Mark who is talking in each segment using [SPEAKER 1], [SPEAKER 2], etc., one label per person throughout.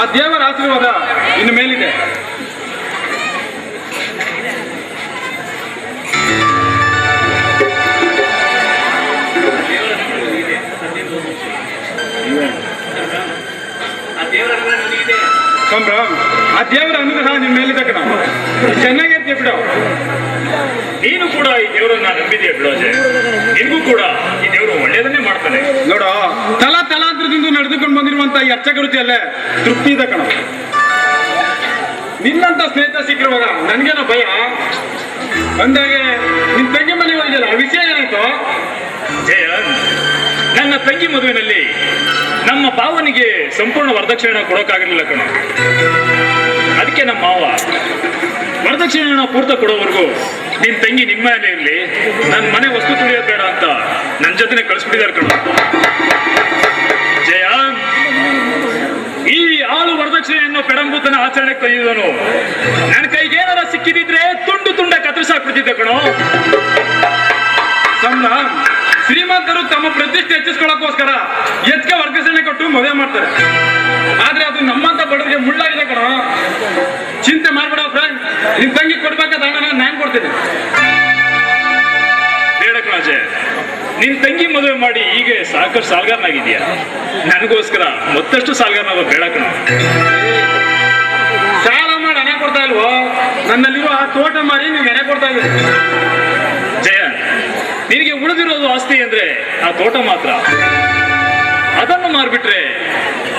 [SPEAKER 1] ಆ ದೇವರ ಆಶೀರ್ವಾದ ಇನ್ನು ಮೇಲಿದೆ. ಆ ದೇವರ ಅನುಗ್ರಹ ನಿಮ್ಮ ಮೇಲಿದೆ ಚೆನ್ನಾಗಿ ಚೆನ್ನಾಗಿರ್ತೀಯ ಬಿಡ.
[SPEAKER 2] ನೀನು ಕೂಡ ಈ ದೇವರನ್ನ ನಂಬಿದೆಯಾ ಬಿಡೋ ನಿನಗೂ ಕೂಡ ಈ ದೇವರು ಒಳ್ಳೇದನ್ನೇ ಮಾಡ್ತಾನೆ.
[SPEAKER 1] ನೋಡು ತಲಾ ತಲಾಂತರದಿಂದ ನಡೆದುಕೊಂಡು ಬಂದಿರುವಂತಹ ಈ ತೃಪ್ತಿ ಇದೆ ಕಣ. ನಿನ್ನಂತ ಸ್ನೇಹಿತ ಸಿಕ್ಕಿರುವಾಗ ನನ್ಗೇನೋ ಭಯ? ಅಂದಾಗೆ ನಿನ್ ತಂಗಿ ಮನೆ ಹೋಗಿದೆಯಲ್ಲ ಆ ವಿಷಯ ಏನಾಯ್ತು?
[SPEAKER 2] ಜಯ, ನನ್ನ ತಂಗಿ ಮದುವೆನಲ್ಲಿ ನಮ್ಮ ಭಾವನಿಗೆ ಸಂಪೂರ್ಣ ವರದಕ್ಷಿಣೆ ಕೊಡೋಕ್ಕಾಗಿರ್ಲಿಲ್ಲ ಕಣ. ಅದಕ್ಕೆ ನಮ್ಮ ಮಾವ ವರದಕ್ಷಿಣೆ ಪೂರ್ತ ಕೊಡೋವರೆಗೂ ನಿನ್ ತಂಗಿ ನಿಮ್ಮ ಮನೆ ಇರಲಿ ನನ್ನ ಮನೆ ವಸ್ತು ತುಳಿಯೋದು ಬೇಡ ಅಂತ ನನ್ನ ಜೊತೆನೆ ಕಳಿಸ್ಬಿಟ್ಟಿದ್ದಾರೆ ಕಣ. ಜಯ ಈ ಆಳು ವರದಕ್ಷಿಣೆಯನ್ನು ಪೆಡಂಬೂತನ ಆಚರಣೆಗೆ ತಂದಿದ್ದನು ನನ್ನ ಕೈಗೆ ಏನಾರ ಸಿಕ್ಕಿದಿದ್ರೆ ತುಂಡು ತುಂಡ ಕತ್ತರಿಸಾಕ್ಬಿಡ್ತಿದ್ದೆ ಕಣೋ.
[SPEAKER 1] ಸಣ್ಣ ಶ್ರೀಮಂತರು ತಮ್ಮ ಪ್ರತಿಷ್ಠೆ ಹೆಚ್ಚಿಸ್ಕೊಳ್ಳೋಕೋಸ್ಕರ ಹೆಚ್ಚಿಗೆ ವರ್ಗಸರಣೆ ಕೊಟ್ಟು ಮದುವೆ ಮಾಡ್ತಾರೆ. ಆದ್ರೆ ಅದು ನಮ್ಮಂತ ಬಡವರಿಗೆ ಮುಳ್ಳಾಗಿದೆ ಕಣ. ಚಿಂತೆ ಮಾಡ್ಬೇಡ ಫ್ರೆಂಡ್ ನಿನ್ ತಂಗಿ ಕೊಡ್ಬೇಕಾದ ನಾನು ನಾನ್ ಕೊಡ್ತೀನಿ.
[SPEAKER 2] ಬೇಡ ನಿನ್ ತಂಗಿ ಮದುವೆ ಮಾಡಿ ಈಗ ಸಾಕಷ್ಟು ಸಾಲ್ಗಾರನಾಗಿದ್ಯಾ ನನಗೋಸ್ಕರ ಮತ್ತಷ್ಟು ಸಾಲ್ಗಾರನಾಗ ಬೇಡ ಕಣ.
[SPEAKER 1] ಸಾಲ ಮಾಡಿ ಹಣ ಕೊಡ್ತಾ ಇಲ್ವೋ? ನನ್ನಲ್ಲಿರೋ ಆ ತೋಟ ಮಾಡಿ ನೀವು ಹಣ ಕೊಡ್ತಾ ಇದ್ದೀರಿ.
[SPEAKER 2] ಜಯ ನಿನಗೆ ಉಳಿದಿರೋದು ಆಸ್ತಿ ಅಂದ್ರೆ ಆ ತೋಟ ಮಾತ್ರ. ಅದನ್ನು ಮಾರ್ಬಿಟ್ರೆ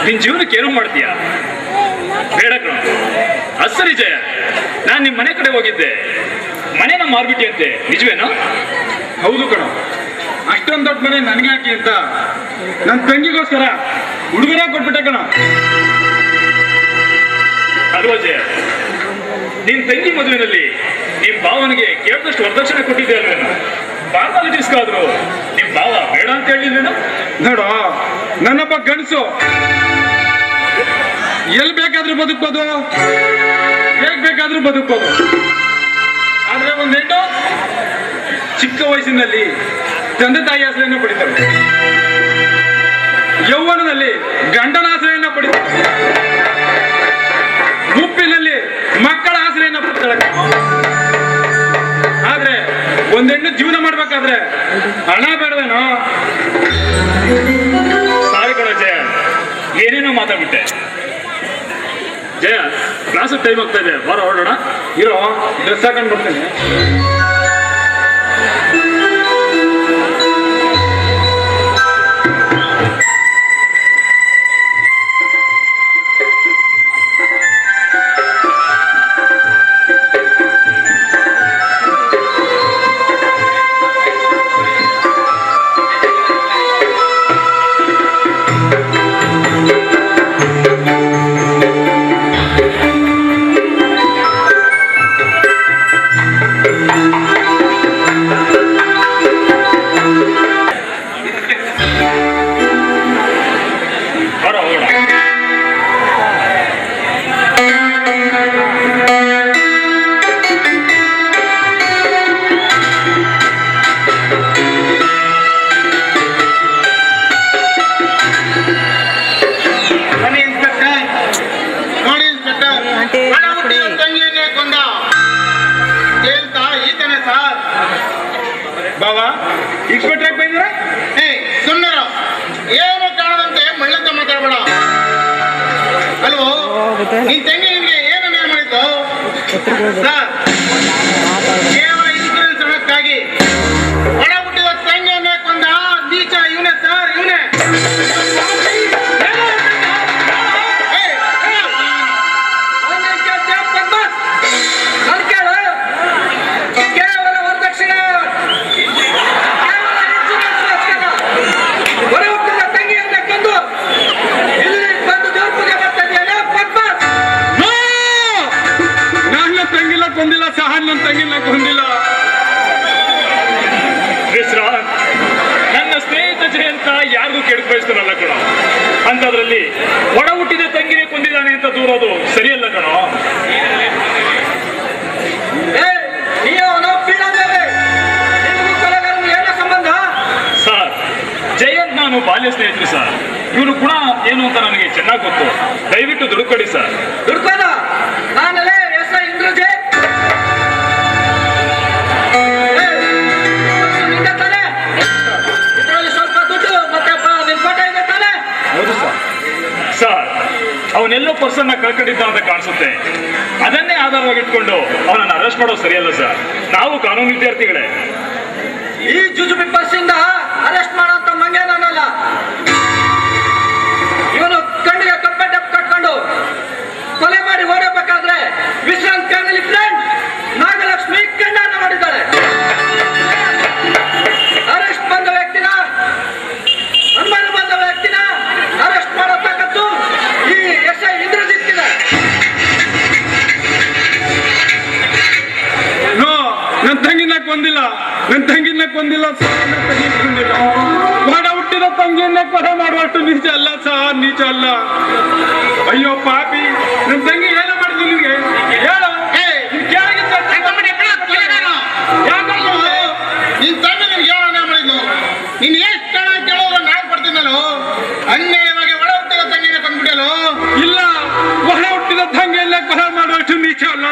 [SPEAKER 2] ನಿನ್ ಜೀವನಕ್ಕೆ ಏನು ಮಾಡ್ತೀಯ? ಬೇಡ ಕಣ. ಅದ್ ಜಯ ನಾನ್ ನಿಮ್ ಮನೆ ಕಡೆ ಹೋಗಿದ್ದೆ. ಮನೆನ ಮಾರ್ಬಿಟ್ಟಿ ಅಂತೆ ನಿಜವೇನಾ?
[SPEAKER 1] ಹೌದು ಕಣ. ಅಷ್ಟೊಂದು ದೊಡ್ಡ ಮನೆ ನನಗೆ ಯಾಕೆ ಅಂತ? ನನ್ನ ತಂಗಿಗೋಸ್ಕರ ಹುಡುಗರೇ ಕೊಟ್ಬಿಟ್ಟೆ ಕಣ.
[SPEAKER 2] ಅಲ್ವಾಜೆ ನಿನ್ ತಂಗಿ ಮದುವೆನಲ್ಲಿ ನಿಮ್ ಭಾವನಿಗೆ ಕೇಳಿದಷ್ಟು ವರದಕ್ಷಿಣೆ ಕೊಟ್ಟಿದ್ದೆ ಅಲ್ವೇನು? ಫಾರ್ಮಾಲಿಟೀಸ್ಗಾದ್ರು ನಿಮ್ ಭಾವ ಬೇಡ ಅಂತ ಹೇಳಿಲ್ವೇನು
[SPEAKER 1] ನೋಡು ನನ್ನೊಬ್ಬ ಗಂಡಸು. ಎಲ್ಲಿ ಬೇಕಾದ್ರೂ ಬದುಕ್ಬೋದು. ಹೇಗ್ ಬೇಕಾದ್ರೂ ಬದುಕ್ಬೋದು. ಆದ್ರೆ ಒಂದೇಟು ಚಿಕ್ಕ ವಯಸ್ಸಿನಲ್ಲಿ ತಂದೆ ತಾಯಿ ಆಸರೆಯನ್ನು ಪಡಿತಾರೆ. ಯೌವನದಲ್ಲಿ ಗಂಡನ ಆಸರೆಯನ್ನು ಪಡಿತಾರೆ. ಗುಪ್ಪಿನಲ್ಲಿ ಮಕ್ಕಳ ಆಸರೆಯನ್ನು ಪಡ್ತಾಳೆ. ಆದ್ರೆ ಒಂದೆಣ್ಣು ಜೀವನ ಮಾಡ್ಬೇಕಾದ್ರೆ ಹಣ ಬೇಡವೇನೋ?
[SPEAKER 2] ಸಾರಿ ಕೊಡೋ ಜಯ. ಏನೇನೋ ಮಾತಾಡ್ಬಿಟ್ಟೆ. ಜಯ ಕ್ಲಾಸ್ ಟೈಮ್ ಆಗ್ತಾ ಇದೆ. ಬರೋ, ಹೊರಡೋಣ.
[SPEAKER 1] ಇರೋ ಡ್ರೆಸ್ ಹಾಕೊಂಡು ಬರ್ತೀನಿ.
[SPEAKER 2] ದಯವಿಟ್ಟು ದುಡುಕೊಡಿ ಸರ್.
[SPEAKER 3] ನಾನಲ್ಲೇ ಎಸ್ ಐ
[SPEAKER 2] ಅವನೆಲ್ಲೋ ಪರ್ಸನ್ನ ಕಳ್ಕೊಂಡಿದ್ದ ಅಂತ ಕಾಣಿಸುತ್ತೆ. ಅದನ್ನೇ ಆಧಾರವಾಗಿ ಇಟ್ಕೊಂಡು ಅವನನ್ನು ಅರೆಸ್ಟ್ ಮಾಡೋದು ಸರಿಯಲ್ಲ ಸರ್. ನಾವು ಕಾನೂನು ವಿದ್ಯಾರ್ಥಿಗಳೇ.
[SPEAKER 3] ಈ ಜುಜುಬಿ ಪರ್ಸ್
[SPEAKER 1] ನೀನ್
[SPEAKER 4] ಎಷ್ಟು ಜನ ಕೇಳೋರು ನಾನ್ ಕೊಡ್ತೀನಲ್ಲೋ? ಅನ್ಯಾಯವಾಗಿ ಒಳ ಹುಟ್ಟಿದ ತಂಗಿನ ಕೊಂಡ್ಬಿಡಲು
[SPEAKER 1] ಇಲ್ಲ, ಒಳ ಹುಟ್ಟಿದ ಎಲ್ಲ ಕೊಲೆ ಮಾಡೋಷ್ಟು ನಿಜ ಅಲ್ಲ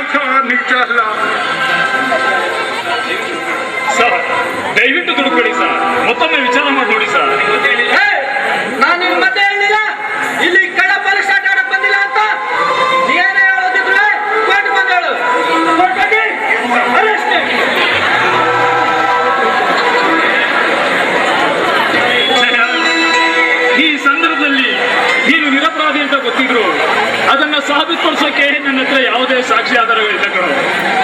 [SPEAKER 1] ನಿಜ ಅಲ್ಲ.
[SPEAKER 2] ಸರ್, ದಯವಿಟ್ಟು ದುಡುಕೊಡಿ ಸರ್. ಮತ್ತೊಮ್ಮೆ ವಿಚಾರ ಮಾಡಿ ನೋಡಿ, ಸರ್. ಸಾಬೀತುಪಡಿಸೋಕೆ ನನ್ನ ಹತ್ರ ಯಾವುದೇ ಸಾಕ್ಷಿ ಆಧಾರಗಳಿಲ್ಲ ಕಣೋ.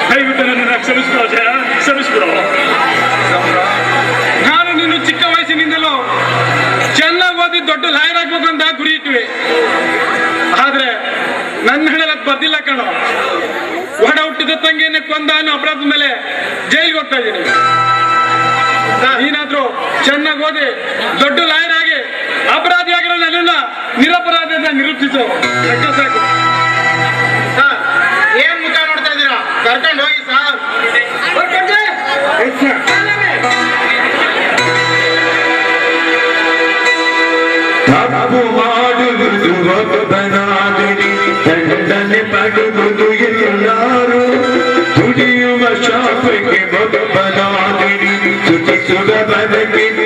[SPEAKER 2] ದಯವಿಟ್ಟು ನನ್ನನ್ನು ಕ್ಷಮಿಸ್ಬಿಡೋ ಜಯ ಕ್ಷಮಿಸ್ಬಿಡೋ.
[SPEAKER 1] ನಾನು ನಿನ್ನ ಚಿಕ್ಕ ವಯಸ್ಸಿನಿಂದಲೂ ಚೆನ್ನಾಗಿ ಓದಿ ದೊಡ್ಡ ಲಾಯರ್ ಆಗ್ಬೇಕು ಅಂತ ಗುರಿ ಇಟ್ವಿ ಆದ್ರೆ ನನ್ನ ಹಣೆಲ್ಲ ಬರ್ದಿಲ್ಲ ಕಣೋ. ಒಡ ಹುಟ್ಟಿದ ತಂಗಿಯನ್ನ ಕೊಂದ ಅನ್ನೋ ಅಪರಾಧದ ಮೇಲೆ ಜೈಲಿಗೆ ಹೋಗ್ತಾ ಇದ್ದೀನಿ. ನೀನಾದ್ರೂ ಚೆನ್ನಾಗಿ ಓದಿ ದೊಡ್ಡ ಲಾಯರ್ ಆಗಿ ಅಪರಾಧಿ ಆಗಿರೋ ನನ್ನನ್ನ ನಿರಪರಾಧಿ ಅಂತ ನಿರೂಪಿಸು ಸಾಕು.
[SPEAKER 4] ಏನ್ ಮುಖ ನೋಡ್ತಾ ಇದ್ದೀರಾ ಕರ್ಕೊಂಡು ಹೋಗಿ ಸರ್
[SPEAKER 3] ಕೋರ್ಟ್ ಹೋಗಿ
[SPEAKER 5] ತಪ್ಪು ಮಾಡುವುದು ಒಬ್ಬನಾದರೆ ದಂಡನೆ ಪಡುವುದು ಎಲ್ಲಾರು ದುಡಿಯುವ ಶಾಪಕ್ಕೆ ಒಬ್ಬನಾದರೆ ಸುಖಿಸುವ ಬದಕೆ ತಿನ್ನಾರು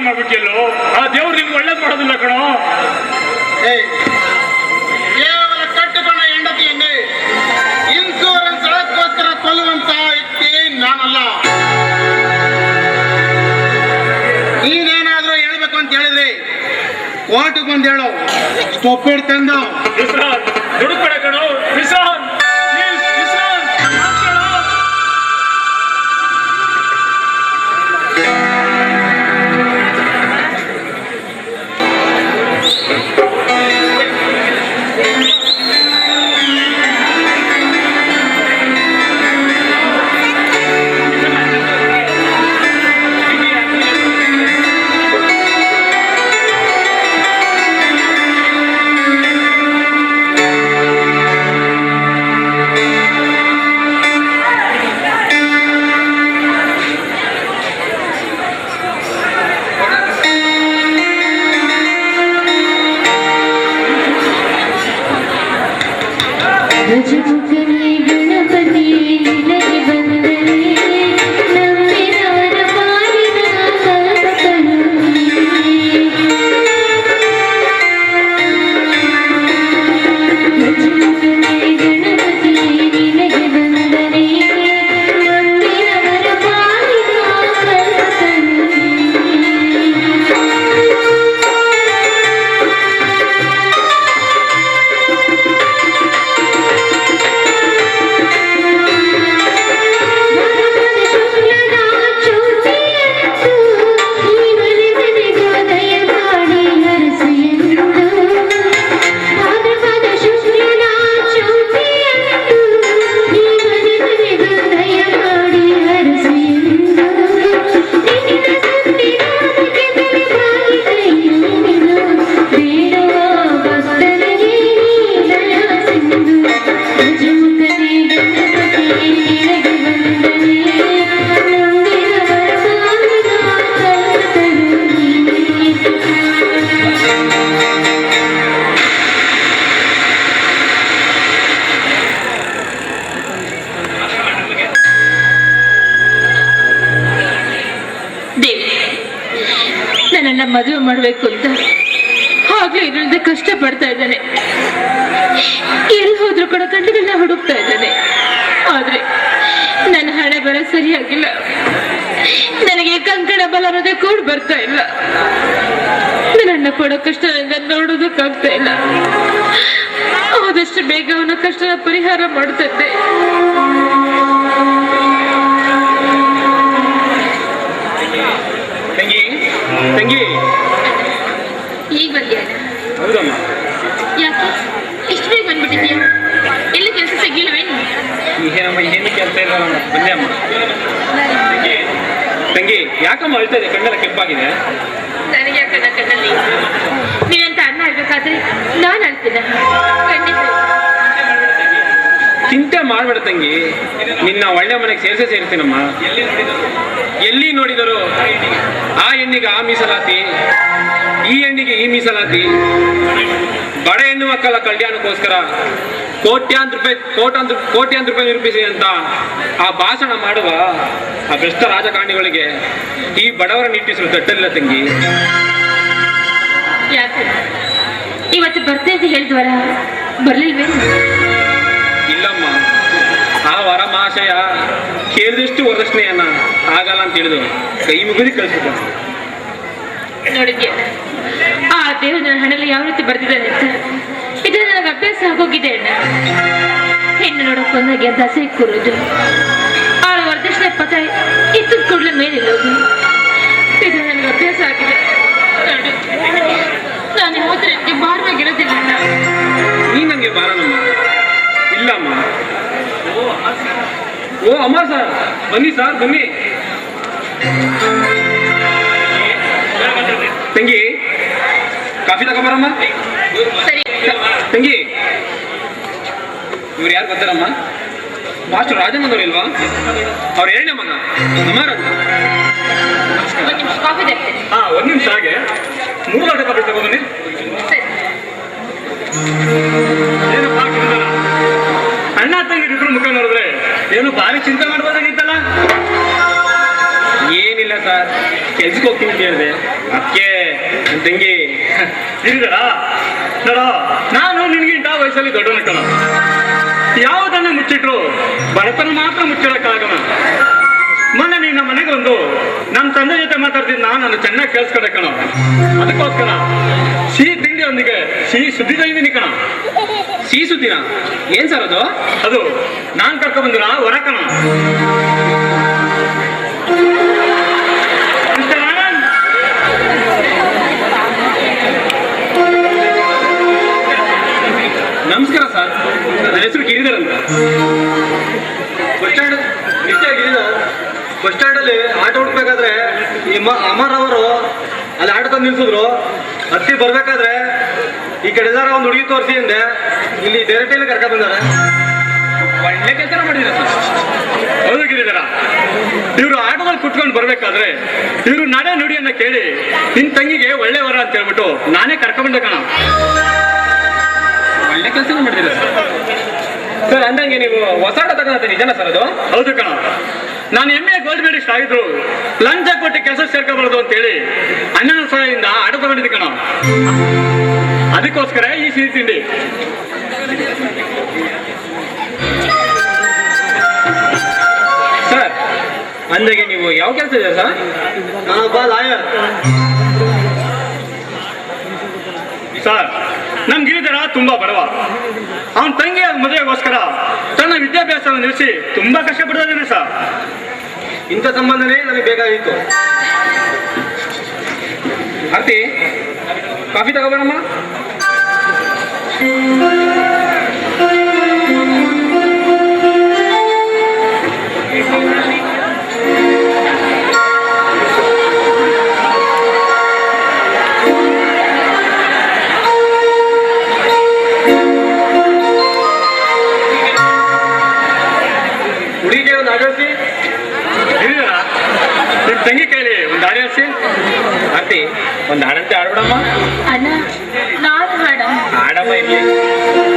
[SPEAKER 2] ಅನ್ಯಾಯವಾಗಿ ಜೈಲ್ ಆ ದೇವ್ರು ನಿಮ್ಗೆ ಒಳ್ಳೇದ್ ಮಾಡೋದಿಲ್ಲ ಕಣೋ.
[SPEAKER 4] ಕೇವಲ ಕಟ್ಟಿಕೊಂಡ ಹೆಂಡತಿಯನ್ನೇ ಇನ್ಸೂರೆನ್ಸ್ ಹಣಕ್ಕೋಸ್ಕರ ಕೊಲ್ಲುವಂತ ವ್ಯಕ್ತಿ ನಾನಲ್ಲ. ನೀನೇನಾದ್ರೂ ಹೇಳ್ಬೇಕು ಅಂತ ಹೇಳಿದ್ರಿ ಕೋರ್ಟ್ಗೆ ಬಂದು ಹೇಳು. ಸ್ಟೊಪ್ ತಂದು
[SPEAKER 6] Would
[SPEAKER 7] you ನನ್ನನ್ನ ಮದುವೆ ಮಾಡಬೇಕು ಅಂತ. ಹಾಗೆ ಇದರಿಂದ ಕಷ್ಟ ಪಡ್ತಾ ಇದ್ದಾನೆ. ಎಲ್ಲಿ ಹೋದ್ರು ಕೂಡ ಗಂಡುಗಳನ್ನ ಹುಡುಕ್ತಾ ಇದ್ದಾನೆ. ಆದ್ರೆ ನನ್ನ ಹಣೆ ಬರ ಸರಿಯಾಗಿಲ್ಲ. ನನಗೆ ಕಂಕಣ ಬಲ ಅನ್ನೋದೇ ಕೂಡ ಬರ್ತಾ ಇಲ್ಲ. ನನ್ನ ಕೊಡೋ ಕಷ್ಟ ನೋಡೋದಕ್ಕಾಗ್ತಾ ಇಲ್ಲ. ಆದಷ್ಟು ಬೇಗ ಅವನ ಕಷ್ಟದ ಪರಿಹಾರ ಮಾಡ್ತಿದ್ದೆ
[SPEAKER 8] ತಂಗಿ ತಂಗಿ
[SPEAKER 7] ಈಗ ಬಂದ್ಯಾ?
[SPEAKER 8] ಹೌದಮ್ಮ.
[SPEAKER 7] ಯಾಕೆ? ಇಷ್ಟು ಬೇಗ ಬಂದ್ಬಿಟ್ಟಿದ್ಯಾ? ಎಲ್ಲಿ ಕೆಲಸ ಸಿಗ್ಲಿಲ್ವೇನು
[SPEAKER 8] ಏನಮ್ಮ ಏನು ಕೆಲಸ ಇಲ್ಲ ಬಂದೆ ಅಮ್ಮ. ತಂಗಿ ತಂಗಿ ಯಾಕಮ್ಮ ಅಳ್ತಾ ಇದೆ? ಕಣ್ಣೆಲ್ಲ ಕೆಂಪಾಗಿದೆ.
[SPEAKER 7] ನನಗೆ ಯಾಕಣ್ಣ ಕಣ್ಣಲ್ಲಿ? ನೀನಂತ ಅಣ್ಣ ಆಗ್ಬೇಕಾದ್ರೆ ನಾನು ಅಳ್ತೀನಿ. ಖಂಡಿತ.
[SPEAKER 8] ಚಿಂತೆ ಮಾಡಬೇಡ ತಂಗಿ. ನಿನ್ನ ಒಳ್ಳೆ ಮನೆಗೆ ಸೇರಿಸೇ ಸೇರ್ತೀನಮ್ಮ. ಎಲ್ಲಿ ನೋಡಿದರು ಆ ಹೆಣ್ಣಿಗೆ ಆ ಮೀಸಲಾತಿ, ಈ ಹೆಣ್ಣಿಗೆ ಈ ಮೀಸಲಾತಿ. ಬಡ ಹೆಣ್ಣು ಮಕ್ಕಳ ಕಲ್ಯಾಣಕ್ಕೋಸ್ಕರ ಕೋಟ್ಯಾಂತ ರೂಪಾಯಿ ಕೋಟ್ಯಾಂತ ಕೋಟ್ಯಾಂತ ರೂಪಾಯಿ ನಿರೂಪಿಸಿ ಅಂತ ಆ ಭಾಷಣ ಮಾಡುವ ಆ ಭ್ರಷ್ಟ ರಾಜಕಾರಣಿಗಳಿಗೆ ಈ ಬಡವರ ನಿಟ್ಟಿಸಲು ತಟ್ಟಲಿಲ್ಲ ತಂಗಿ.
[SPEAKER 7] ಯಾಕೆ? ಇವತ್ತು ಬರ್ತಾ ಅಂತ ಹೇಳಿದ್ವಲ್ಲ? ಬರ್ಲಿಲ್ವೇನು?
[SPEAKER 8] ಇಲ್ಲಮ್ಮ. ಆ ವರ ಮಹಾಶಯ ಕೇಳಿದಷ್ಟು ವರದಕ್ಷಿಣೆಯನ್ನ ಆಗಲ್ಲ ಅಂತ ತಿಳಿದು ಕೈ ಮುಗಿದು ಕಳಿಸ್ಬಿಟ್ಟು
[SPEAKER 7] ನೋಡಿದ್ಯಾ ಆ ದೇವರು ನನ್ನ ಹಣೆಯಲ್ಲಿ ಯಾವ ರೀತಿ ಬರ್ತಿದ್ದಾನೆ ಅಂತ? ಇದು ನನಗೆ ಅಭ್ಯಾಸ ಆಗೋಗಿದೆ ಅಣ್ಣ. ಹೆಣ್ಣು ನೋಡಕ್ ಬಂದಾಗ ದಸೆ ಕೂರೋದು. ಆ ವರದಕ್ಷಿಣೆ ಪದ ಇತ್ತು ಕೂಡಲೇ ಮೇಲಿಲ್ಲೋದು ಇದು ನನಗೆ ಅಭ್ಯಾಸ ಆಗಿದೆ. ನಾನು ಹೋದ್ರೆ ಭಾರವಾಗಿರೋದಿಲ್ಲ ಅಣ್ಣ.
[SPEAKER 8] ನೀ ನನಗೆ ಬಾರನಮ್ಮ ಇಲ್ಲಮ್ಮ. ಓ ಅಮ್ಮ ಸರ್ ಬನ್ನಿ ಸರ್ ಬನ್ನಿ. ತಂಗಿ ಕಾಫಿ ತಗೊಂಬರಮ್ಮ. ತಂಗಿ ಇವ್ರು ಯಾರು ಬರ್ತಾರಮ್ಮ ಮಾಸ್ಟರ್ ರಾಜಮ್ಮನವ್ರು ಇಲ್ವಾ? ಅವ್ರ ಎರಡನೇ ಮಗ ಅಮರ
[SPEAKER 9] ಹಾ ಒಂದ್ ನಿಮಿಷ ಹಾಗೆ. ಮೂರು ಲೋಟ ಕಾಫಿ ತಗೊಂಡ್ಬನ್ನಿ? ತಂಗಿ ಮುಖ ನೋಡಿದ್ರೆ. ಏನು ಭಾರಿ ಚಿಂತೆ ಮಾಡ್ಬೋದಾಗಿತ್ತಲ್ಲ
[SPEAKER 8] ಏನಿಲ್ಲ ಸರ್. ಕೆಲ್ಸಕ್ಕೆ ಹೋಗ್ತೀನಿ ಕೇಳಿದೆ ಅದಕ್ಕೆ ತಂಗಿ
[SPEAKER 9] ಗಿರಿಧರ ನೋಡ, ನಾನು ನಿನ್ಗಿಂತ ವಯಸ್ಸಲ್ಲಿ ದೊಡ್ಡವನ ಕಣ ಯಾವುದನ್ನ ಮುಚ್ಚಿಟ್ರು, ಬಡತನ ಮಾತ್ರ ಮುಚ್ಚಿಡಕ್ಕಾಗಣ ಮೊನ್ನೆ ನೀನು ನಮ್ಮ ಮನೆಗೆ ಬಂದು ನಮ್ಮ ತಂದೆ ಜೊತೆ ಮಾತಾಡ್ತೀನಿ ನಾನು ನನ್ನ ಚೆನ್ನಾಗಿ ಕೇಳಿಸ್ಕೊಂಡೆ ಕಣ. ಅದಕ್ಕೋಸ್ಕರ, ಸಿಹಿ ತಿಂಡಿಯೊಂದಿಗೆ, ಸಿಹಿ ಸುದ್ದಿ ತಂದಿದ್ದೀನಿ ಕಣ.
[SPEAKER 8] ಸಿಹಿ ಸುದ್ದಿನ ಏನ್ ಸರ್ ಅದು?
[SPEAKER 9] ಅದು ನಾನ್ ಕರ್ಕೊ ಕಣ ಮಿಸ್ಟರ್
[SPEAKER 8] ನಮಸ್ಕಾರ ಸರ್. ನನ್ನ ಹೆಸರು ಗಿರಿಧರ್ ಅಂತ.
[SPEAKER 3] Bus stand Nitya Giridhar bus ಸ್ಟ್ಯಾಂಡಲ್ಲಿ auto ಹುಡ್ಬೇಕಾದ್ರೆ ಅಮರ್ ಅವರು ಅಲ್ಲಿ ಆಟ ತಂದು ನಿಲ್ಸಿದ್ರು. ಹತ್ತಿ ಬರ್ಬೇಕಾದ್ರೆ ಈ ಕಡೆ ಎಲ್ಲಾರ ಒಂದು ಹುಡುಗಿ ತೋರಿಸಿ ಅಂದೆ. ಇಲ್ಲಿ ಬೇರೆ ಬೇರೆ ಕರ್ಕ ಬಂದಾರ.
[SPEAKER 8] ಒಳ್ಳೆ ಕೆಲಸ ಮಾಡಿದ್ದೀರಾ ಸರ್
[SPEAKER 9] ಹೌದು ಗಿರಿಧರ. ಇವರು ಆಟೋದಲ್ಲಿ ಕುತ್ಕೊಂಡು ಬರ್ಬೇಕಾದ್ರೆ ಇವರು ನಡೆ ನುಡಿಯನ್ನ ಕೇಳಿ, ನಿನ್ ತಂಗಿಗೆ ಒಳ್ಳೆ ವರ ಅಂತ ಹೇಳ್ಬಿಟ್ಟು ನಾನೇ ಕರ್ಕೊಂಡ್ಬಂದೆ ಕಣ.
[SPEAKER 8] ಒಳ್ಳೆ ಕೆಲಸ ಮಾಡಿದ್ದೀರಾ ಸರ್, ಅಂದಂಗೆ ನೀವು ಹೊಸ ಆಟ ತಗೊಂಡ ನಿಜನ ಸರ್ ಅದು?
[SPEAKER 9] ಹೌದು ಕಣ. ನಾನು ಎಮ್ಮೆ ಗೋಲ್ಡ್ ಮೆಡಿಸ್ಟ್ ಆಗಿದ್ರು. ಲಂಚ ಕೊಟ್ಟು ಕೆಲಸ ಸೇರ್ಕೋಬಾರ್ದು ಅಂತೇಳಿ ಅಣ್ಣನ ಸಹಾಯದಿಂದ ಆಟ ತಗೊಂಡಿದ್ದೆ ಕಣ. ಅದಕ್ಕೋಸ್ಕರ ಈ ಸಿಹಿ ತಿಂಡಿ
[SPEAKER 8] ಸರ್ ಅಂದಾಗೆ ನೀವು ಯಾವ ಕೆಲಸ ಇದೆ ಸರ್
[SPEAKER 9] ಸರ್ ನಮ್ ಗಿರಿಧರ ತುಂಬಾ ಬಡವ. ಅವನ ತಂಗಿಯ ಮದುವೆಗೋಸ್ಕರ ತನ್ನ ವಿದ್ಯಾಭ್ಯಾಸವನ್ನು ನಿಲ್ಲಿಸಿ ತುಂಬಾ ಕಷ್ಟಪಡ್ತಿದ್ದಾನೆ ಸರ್
[SPEAKER 3] ಇಂಥ ಸಂಬಂಧನೇ ನನಗೆ ಬೇಕಾಗಿತ್ತು.
[SPEAKER 8] ಆರ್ತಿ ಕಾಫಿ ತಗೋಬರಮ್ಮ.
[SPEAKER 9] ತಂಗಿ ಕೈಲಿ ಒಂದು ದಾರಿ ಹರಿಸಿ
[SPEAKER 8] ಆರ್ತಿ ಒಂದು ಹಾಡಂತೆ ಆಡ್ಬಿಡಮ್ಮ.
[SPEAKER 7] ಅಣ್ಣ ಹಾಡ
[SPEAKER 8] ಆಡಮ್ಮ ಇಲ್ಲಿ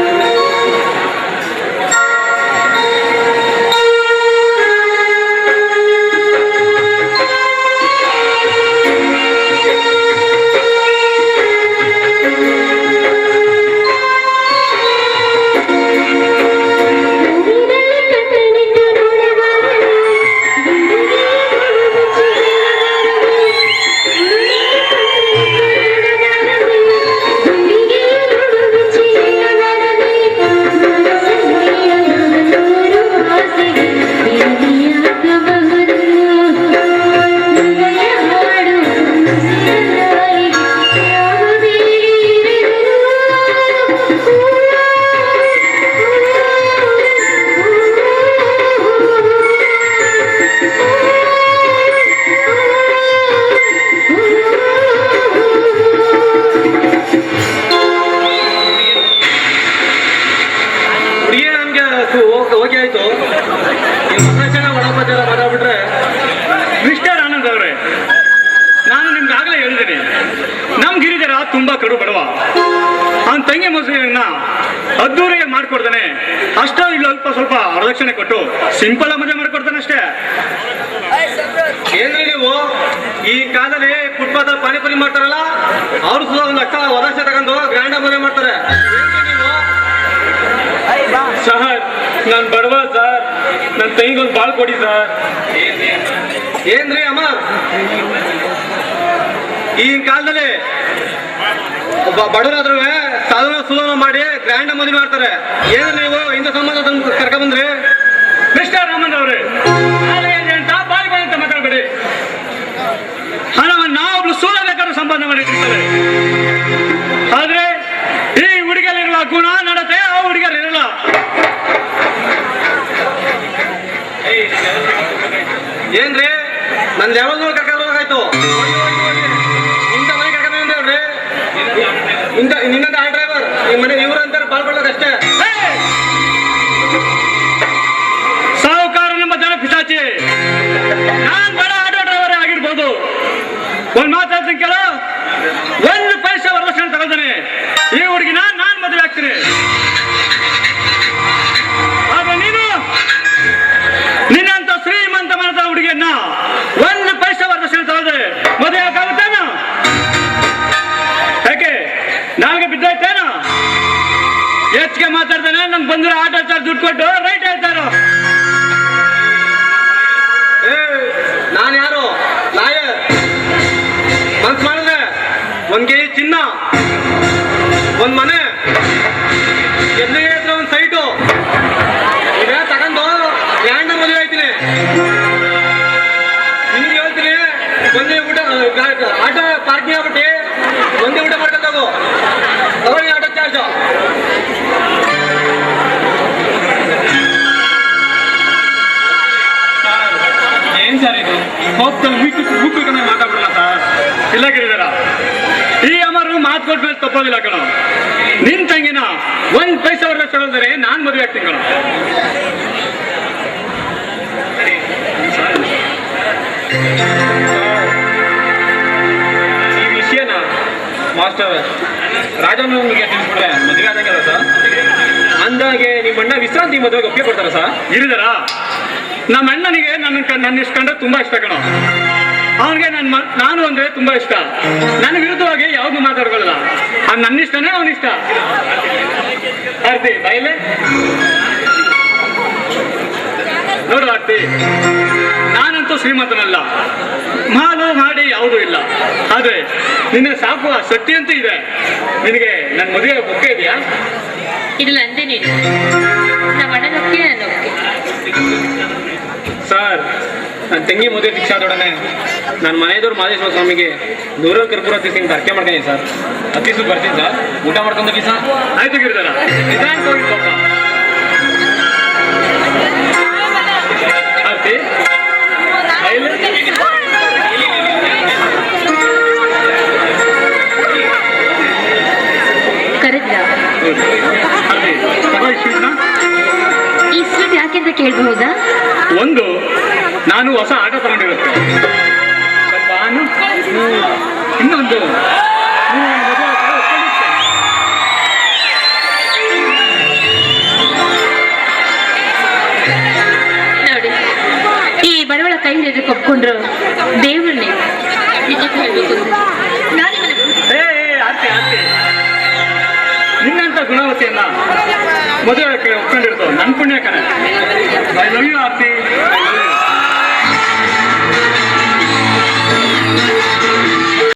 [SPEAKER 9] ಸ್ವಲ್ಪ ಕೊಟ್ಟು ಸಿಂಪಲ್ ಆಗಿ ಮದುವೆ ಮಾಡ್ಕೊಡ್ತಾನೆ ಅಷ್ಟೇ.
[SPEAKER 3] ಏನ್ರಿ ನೀವು? ಈ ಕಾಲದಲ್ಲಿ ಫುಟ್ಪಾತ್ ಪಾನಿಪುರಿ ಮಾಡ್ತಾರಲ್ಲ ಅವ್ರು ಸುಧಾ ಒಂದು ಲಕ್ಷ ವರದಕ್ಷಿಣೆ ತಗೊಂಡು ಗ್ರ್ಯಾಂಡ್ ಮದುವೆ ಮಾಡ್ತಾರೆ.
[SPEAKER 8] ಸರ್ ನಾನು ಬಡವ ಸರ್. ನನ್ನ ತಂಗಿಗೊಂದು ಬಾಳ್ ಕೊಡಿ ಸರ್.
[SPEAKER 3] ಏನ್ರಿ ಅಮ್ಮ? ಈ ಕಾಲದಲ್ಲಿ ಬಡವರಾದ್ರೂ ಸಾಧನ ಸುಲಭ ಮಾಡಿ ಗ್ರ್ಯಾಂಡ್ ಮದುವೆ ಮಾಡ್ತಾರೆ. ಏನು ನೀವು ಇಂಥ ಸಂಬಂಧ ತಂದು ಕರ್ಕ ಬಂದ್ರಿ?
[SPEAKER 9] ಮಿಸ್ಟರ್ ರಾಮನ್ ಅವರೇ ಬಾಯಿ ಬಾಯಿ ಅಂತ ಮಾತಾಡಬೇಡಿ. ಹಣವನ್ನು ನಾವೊಬ್ರು ಸೂಲ ಬೇಕಾದ್ರೂ ಸಂಪಾದನೆ ಮಾಡಿಟ್ಟಿರ್ತಾರೆ ಆದ್ರೆ ಈ ಹುಡುಗಿಯಲ್ಲಿರುವ ಗುಣ ನಡತೆ ಆ ಹುಡುಗರಿರಲ್ಲ
[SPEAKER 3] ಏನ್ರಿ? ನಂದು ಯಾವಾಗ ಇಂಥ ಮನೆ ಕರ್ಕೊಂಡ್ ಬಂದ್ರಿ ಇಂಥ ನಿನ್ನದ ಆ ಡ್ರೈವರ್, ಈ ಮನೆ ಇವ್ರ ಅಂತಾರೆ, ಪಾಲ್ಗೊಳ್ಳೋದು ಅಷ್ಟೇ.
[SPEAKER 9] ಹೇ! ಸಾಹುಕಾರ ನಮ್ಮ ಜನ ಪಿತಾಚಿ ನಾನ್ ಬಡ ಆಟೋ ಡ್ರೈವರ್ ಆಗಿರ್ಬೋದು. ಒಂದ್ ಮಾತಾಡ್ತೀನಿ ಹೆಚ್ಚಿಗೆ ಮಾತಾಡ್ತಾನೆ, ನಂಗೆ ಬಂದ್ರೆ ಆಟೋ ಚಾರ್ಜ್ ದುಡ್ಡು ಕೊಟ್ಟು ರೈಟ್ ಹೇಳ್ತಾರ.
[SPEAKER 3] ನಾನು ಯಾರು? ಲಾಯರ್? ಮನ್ಸ್ ಮಾಡಿದ್ರೆ ಒಂದ್ ಕೆಜಿ ಚಿನ್ನ, ಒಂದ್ ಮನೆ. ಎಲ್ಲಿಗೆ ಹತ್ರ ಒಂದ್ ಸೈಟು? ಇದೇ, ತಗೊಂಡು ಗ್ರ್ಯಾಂಡ್ ಮದುವೆ ಆಯ್ತೀನಿ. ನಿಮ್ಗೆ ಹೇಳ್ತೀನಿ ಒಂದೇ ಊಟ ಆಟೋ ಪಾರ್ಕಿಂಗ್ ಆಗ್ಬಿಟ್ಟು, ಒಂದೇ ಊಟ ಮಾಡ್ಕೊಂಡು ತಗೊಳ್ಳಿ ಆಟೋ ಚಾರ್ಜ್.
[SPEAKER 8] ಸರ್ ಇದು ಕೋಪದಲ್ಲಿ ವೀಕ್ ಬುಕ್ ಮಾತಾಡ್ಬಿಡಲ್ಲ ಸರ್?
[SPEAKER 9] ಇಲ್ಲ ಕೇಳಿದಾರ ಈ ಅಮರು ಮಾತು ಕೊಟ್ಟ ಮೇಲೆ ತಪ್ಪೋದಿಲ್ಲ ಕಣ. ನಿನ್ ತಂಗಿನ ಒಂದ್ ಪೈಸೆ ವರ್ಗ ತಗೊಳ್ದರೆ ನಾನ್ ಮದುವೆ ಆಗ್ತೀನಿ ಕಣ.
[SPEAKER 8] ಈ ವಿಷಯನ ಮಾಸ್ಟರ್ ರಾಜನಿಗೆ ತಿಳಿಸ್ಬಿಟ್ರೆ ಮದುವೆ ಆದಂಗೆಲ್ಲ ಸರ್? ಅಂದಾಗೆ ನಿಮ್ಮ ಅಣ್ಣ ವಿಶ್ರಾಂತಿ ಮದುವೆಗೆ ಒಪ್ಪಿಗೆ ಕೊಡ್ತಾರ ಸರ್?
[SPEAKER 9] ಇರಿದಾರ? ನಮ್ಮ ಅಣ್ಣನಿಗೆ ನನ್ನ ನನ್ನ ಇಷ್ಟ ಕಂಡ್ರೆ ತುಂಬಾ ಇಷ್ಟ ಕಣ. ಅವನಿಗೆ ನನ್ನ ನಾನು ಅಂದ್ರೆ ತುಂಬಾ ಇಷ್ಟ. ನನ್ನ ವಿರುದ್ಧವಾಗಿ ಯಾವ್ದು ಮಾತಾಡ್ಕೊಳ್ಳಲ್ಲ. ಅದು ನನ್ನ ಇಷ್ಟನೇ ಅವನ ಇಷ್ಟ. ಆರ್ತಿ, ಬಾಯಿಲೆ. ನೋಡು ಆರ್ತಿ, ನಾನಂತೂ ಶ್ರೀಮಂತನಲ್ಲ. ಮಾಲು ಮಾಡಿ ಯಾವುದೂ ಇಲ್ಲ. ಆದ್ರೆ ನಿನ್ನ ಸಾಕುವ ಶಕ್ತಿ ಅಂತೂ ಇದೆ. ನಿನಗೆ ನನ್ನ ಮದುವೆ ಒಪ್ಪಿಗೆ ಇದೆಯಾ?
[SPEAKER 7] ಇಲ್ಲ ಅಂದೆ ನೀನು. ನಮ್ಮ ನಾನು
[SPEAKER 8] ನನ್ನ ತಂಗಿ ಮದುವೆ ಫಿಕ್ಸ್ ಆದೊಡನೆ ನನ್ನ ಮನೆಯದವ್ರು ಮಾದೇಶ್ವರ ಸ್ವಾಮಿಗೆ ನೂರ ಕರ್ಪೂರ ಹತ್ತಿಸಿ ಅರ್ಕೆ ಮಾಡ್ತೀನಿ ಸರ್. ಹತ್ತಿಸು ಬರ್ತೀನಿ ಸರ್. ಊಟ ಮಾಡ್ಕೊಂಡು ಹೋಗಿ ಸರ್.
[SPEAKER 9] ಆಯ್ತು ಗಿರಿದಾರ
[SPEAKER 10] ಆರ್ತಿ?
[SPEAKER 9] ತಗೋ ಯಾಕೆ ಅಂತ
[SPEAKER 7] ಈ ಯಾಕೆಂತ ಕೇಳಬಹುದಾ?
[SPEAKER 9] ಒಂದು ನಾನು ಹೊಸ ಆಟ ತಗೊಂಡಿರುತ್ತೆ. ಇನ್ನೊಂದು.
[SPEAKER 7] ನೋಡಿ ಈ ಬಡವಳ ಕೈ ಹಿಡಿದು ಕೊಪ್ಕೊಂಡ್ರು ದೇವ್ರನ್ನೇ. ನಿಜಕ್ಕೂ ಹೇಳ್ಬೇಕು.
[SPEAKER 9] ನಿನ್ನಂತ ಗುಣವತಿಯನ್ನ ಮದುವೆ ಒಪ್ಕೊಂಡಿರ್ತಾವ ನನ್ನ ಪುಣ್ಯ ಕಣೆ. I love you Aarti.